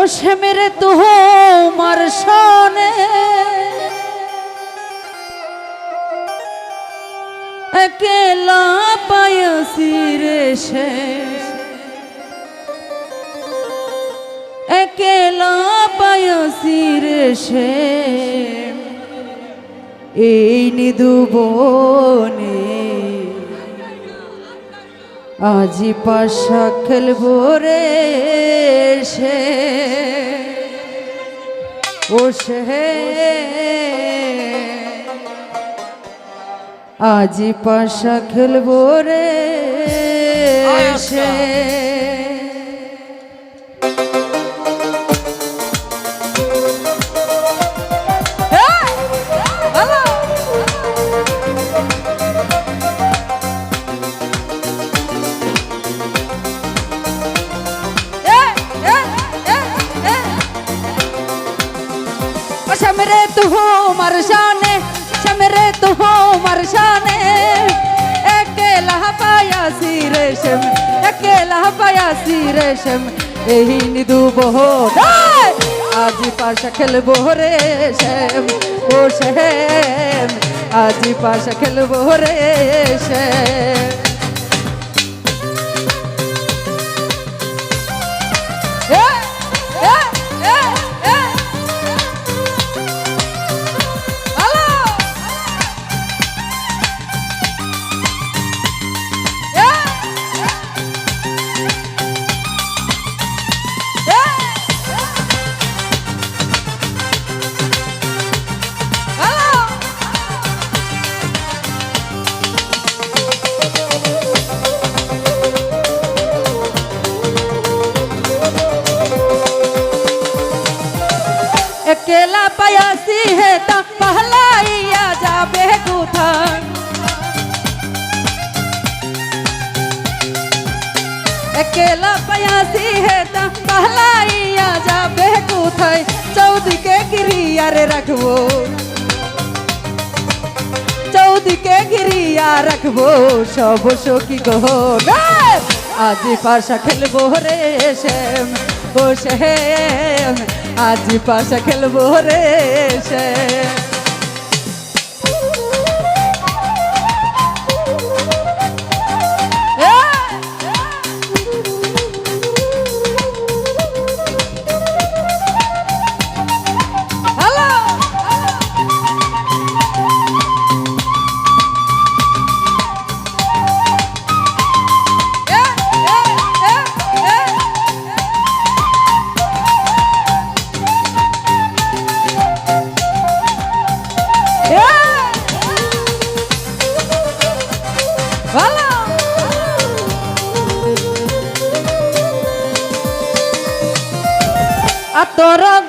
ও সে মেরে তোমার সনে একেলা পায়সি রে সে একেলা পায়সি রে সে এই নিদু বনে আজি পাশা খেলব রে। সে ও সে আজি পাশা খেলব রে সে तो हो मरशान शमरे तो हो मरशान अकेला पायासी रेशम अकेला पायासी रेशम यही निदु बहो आज पाश खेलबो रेशम ओ शहम आज पाश खेलबो रेशम সিহেতা পাহলাইয়া যাবে কোথায়? একেলা পায়া সিহেতা পাহলাইয়া যাবে কোথায়? চৌদিকে গিরিয়ারে রাখব। চৌদিকে গিরিয়া রাখব, সব সখী গো। আজি পাশা খেলব রে শ্যাম ও শ্যাম। আজি পাশা খেলব রে শ্যাম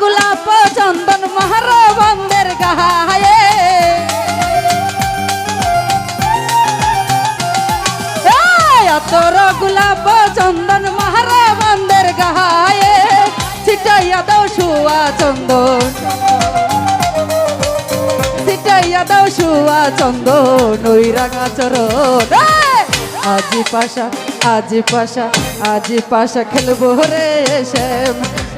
গোলাপ চন্দন মহার বন্দের গায়ে তোর গোলাপ চন্দন মহার বন্দের গায়ে। ছিটাইয়া দাও শুয়া চন্দন। ছিটাইয়া দাও শুয়া চন্দন, ওই রাঙা চরণ। আজি পাশা আজি পাশা আজি পাশা খেলব রে শ্যাম।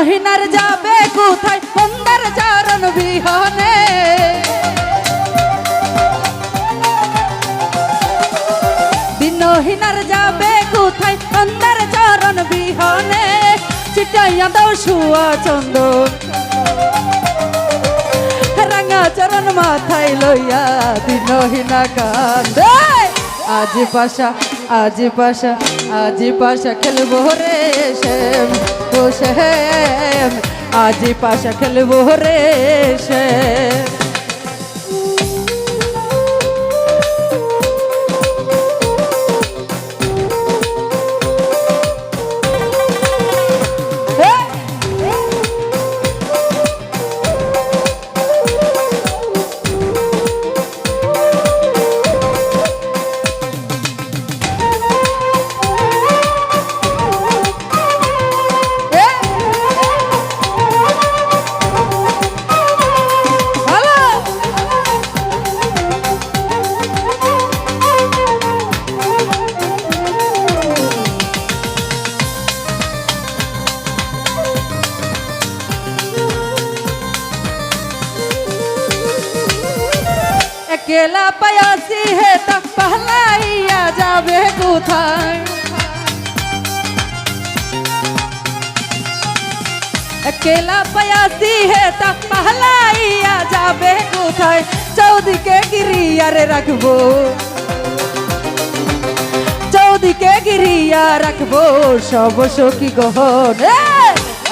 দিনহীনার যাবে কোথায়? সুন্দর চরণ বিহনে। দিনহীনার যাবে কোথায়? সুন্দর চরণ বিহনে। চিটাইয়া দাও শুয়া চন্দন রাঙা চরণ মাথায় লইয়া দিনহীনা কান্দে। আজ পাশা আজ পাশা আজ পাশা খেলব রে শ্যাম। ও শ্যাম আজ পাশা খেলব রে শ্যাম গেলা পায়াসি হে তা পালাইয়া যাবে কোথায় কেলা পায়াসি হে তা পালাইয়া যাবে কোথায় চৌদিকে গিরিয়ারে রাখব চৌদিকে গিরিয়া রাখব সব সখী গহন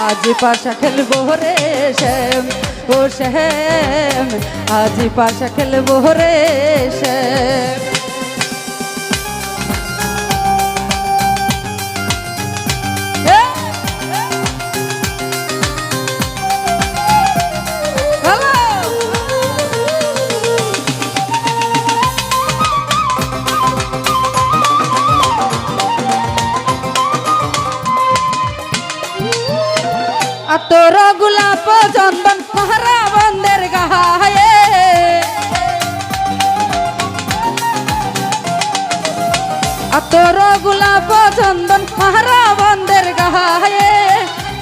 আজ পাশা খেলব রে শ্যাম ও শ্যাম আজ পাশা খেলব রে শ্যাম এ! হ্যালো তোর গোলাপ চন্দন তোর গোলাপ চন্দন মহারা বন্দের গায়ে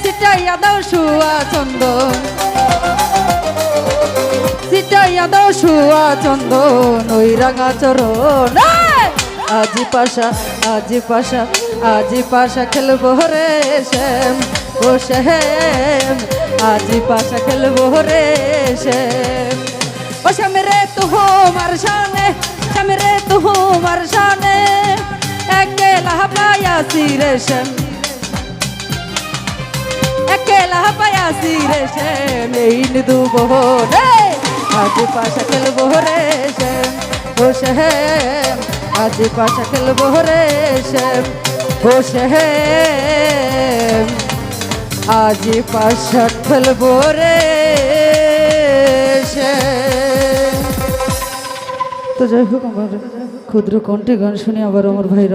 সিটাইয়া দাও শুয়া চন্দন। সিটাইয়া দাও শুয়া চন্দন, ওই রাঙা চরণ। আজি পাশা আজি পাশা আজি পাশা খেলব রে শ্যাম ও শ্যাম। আজি পাশা খেলব রে শ্যাম। ও শ্যাম রে তু মার শানে, শ্যাম রে তু মার শানে। শ্যাম একেলা পায়াসি রে শ্যাম এই নিদু রে আজ পাশা খেলব রে শ্যাম। ও শ্যাম, আজ পাশা খেলব রে শ্যাম। ও শ্যাম, আজ পাশা খেলব রে শ্যাম। তো যাই হোক আমার ক্ষুদ্র কণ্ঠে গান শুনে, আবার আমার ভাইরা